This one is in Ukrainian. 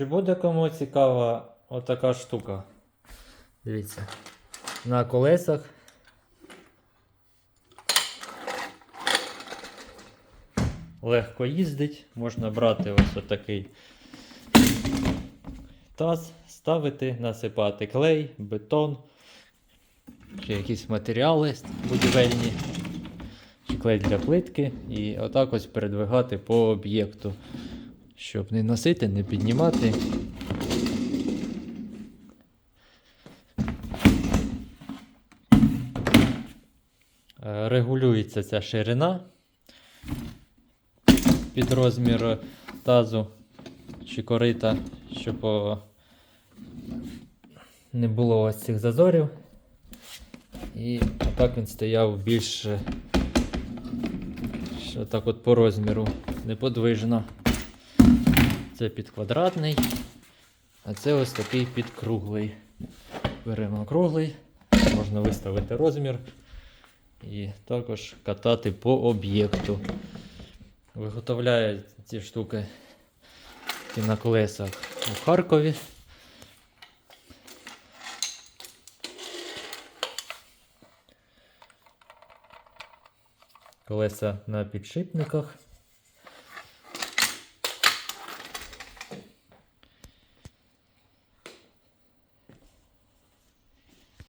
Чи буде кому цікава отака штука? Дивіться. На колесах. Легко їздить, можна брати ось отакий таз, ставити, насипати клей, бетон, чи якісь матеріали будівельні, чи клей для плитки, і отак ось передвигати по об'єкту, щоб не носити, не піднімати. Е, Регулюється ця ширина під розмір тазу чи корита, щоб не було ось цих зазорів. І отак він стояв більше що так от по розміру неподвижно. Це під квадратний, а це ось такий під круглий. Беремо круглий, можна виставити розмір і також катати по об'єкту. Виготовляють ці штуки на колесах у Харкові. Колеса на підшипниках.